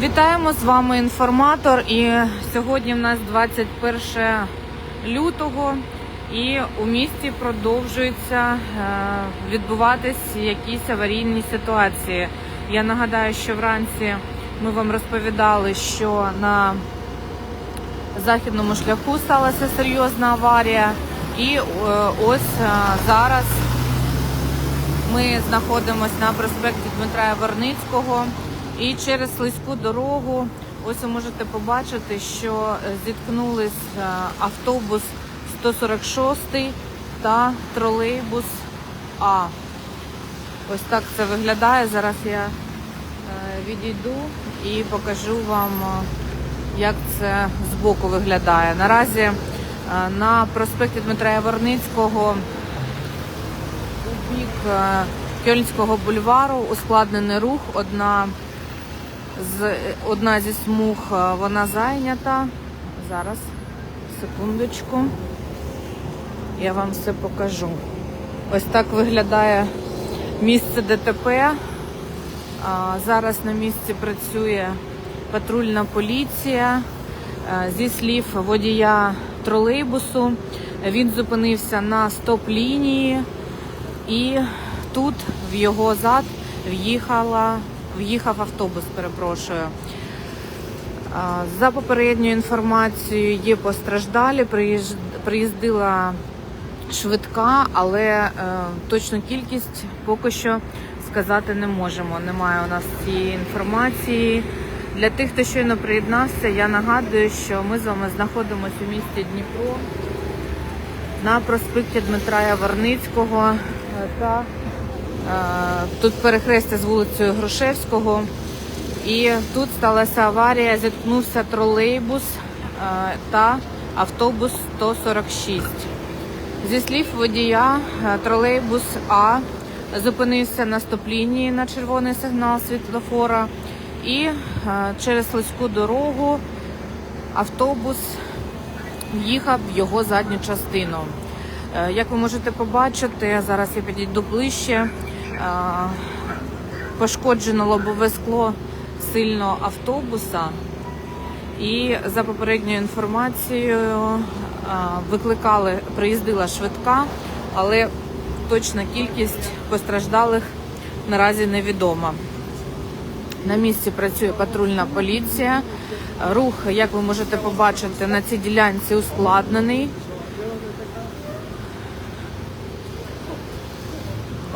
Вітаємо з вами інформатор. І сьогодні в нас 21 лютого, і у місті продовжуються е, відбуватись якісь аварійні ситуації. Я нагадаю, що вранці ми вам розповідали, що на західному шляху сталася серйозна аварія, і е, ось е, зараз ми знаходимося на проспекті Дмитра Яворницького і через слизьку дорогу. Ось ви можете побачити, що е, зіткнулись е, автобус 146 та тролейбус А. Ось так це виглядає. Зараз я е, відійду і покажу вам, як це збоку виглядає. Наразі на проспекті Дмитра Яворницького у бік Кьольнського бульвару ускладнений рух. Одна одна зі смуг е, вона зайнята. Зараз, секундочку. Я вам все покажу. Ось так виглядає місце ДТП. Зараз на місці працює патрульна поліція. Е, Зі слів водія тролейбусу, він зупинився на стоп-лінії і тут в його зад в'їхала, в'їхав автобус, перепрошую. За попередньою інформацією є постраждалі, приїздила швидка, але е, точну кількість поки що сказати не можемо. Немає у нас цієї інформації. Для тих, хто щойно приєднався, я нагадую, що ми з вами знаходимося у місті Дніпро на проспекті Дмитра Яворницького е, та тут перехрестя з вулицею Грушевського. І тут сталася аварія, зіткнувся тролейбус та автобус 146. Зі слів водія, тролейбус А зупинився на стоп-лінії на червоний сигнал світлофора і через слизьку дорогу автобус в'їхав в його задню частину. Е, Як ви можете побачити, зараз я підійду ближче. Е, Пошкоджено лобове скло сильно автобуса. І за попередньою інформацією е, викликали, приїздила швидка, але точна кількість постраждалих наразі невідома. На місці працює патрульна поліція. Рух, як ви можете побачити, на цій ділянці ускладнений.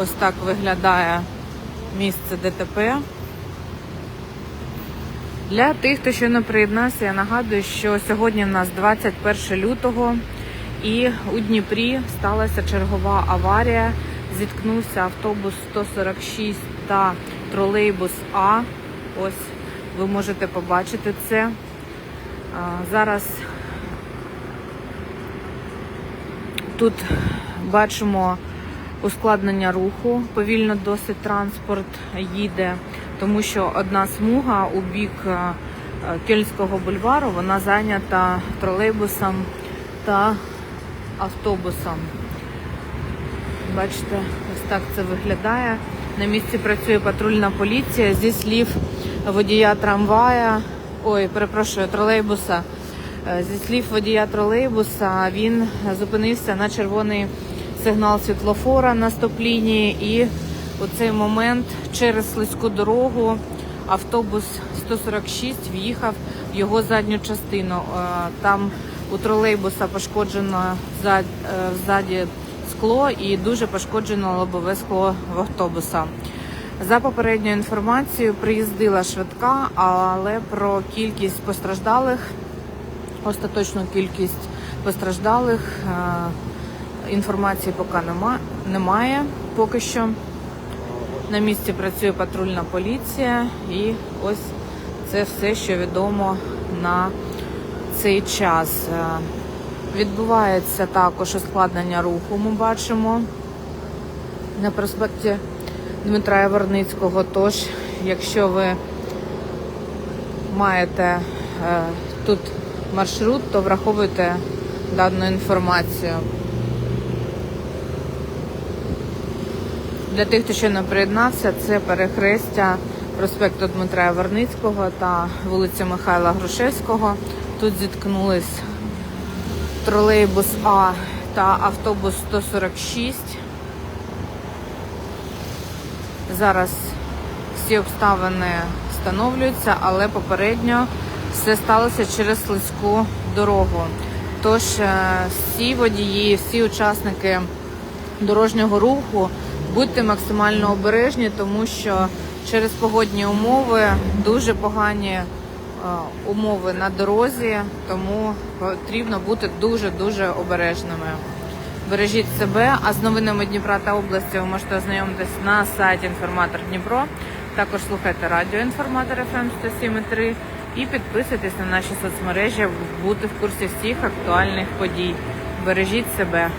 Ось так виглядає місце ДТП. Для тих, хто ще не приєднався, я нагадую, що сьогодні в нас 21 лютого і у Дніпрі сталася чергова аварія. Зіткнувся автобус 146 та тролейбус А. Ось ви можете побачити це. Зараз тут бачимо ускладнення руху. Повільно досить транспорт їде, тому що одна смуга у бік е, Кельнського бульвару вона зайнята тролейбусом та автобусом. Бачите, ось так це виглядає. На місці працює патрульна поліція зі слів водія трамвая, ой, перепрошую, тролейбуса. Е, Зі слів водія тролейбуса він зупинився на червоний сигнал світлофора на стоп-лінії і у цей момент через слизьку дорогу автобус 146 в'їхав в його задню частину. Е, Там у тролейбуса пошкоджено е, ззаді скло і дуже пошкоджено лобове скло в автобуса. За попередньою інформацією, приїздила швидка, але про кількість постраждалих, остаточну кількість постраждалих е, інформації поки нема, немає. Поки що на місці працює патрульна поліція, і ось це все, що відомо на цей час. Е, Відбувається також ускладнення руху, ми бачимо на проспекті Дмитра Яворницького. Тож, якщо ви маєте е, тут маршрут, то враховуйте дану інформацію. Для тих, хто ще не приєднався, це перехрестя проспекту Дмитра Яворницького та вулиця Михайла Грушевського. Тут зіткнулись тролейбус А та автобус 146. Зараз всі обставини встановлюються, але попередньо все сталося через слизьку дорогу. Тож е, всі водії, всі учасники дорожнього руху будьте максимально обережні, тому що через погодні умови дуже погані е, умови на дорозі, тому потрібно бути дуже дуже обережними. Бережіть себе, а з новинами Дніпра та області ви можете ознайомитись на сайті Інформатор Дніпро. Також слухайте радіо Інформатор ФМ 107.3 і підписуйтесь на наші соцмережі, бути в курсі всіх актуальних подій. Бережіть себе.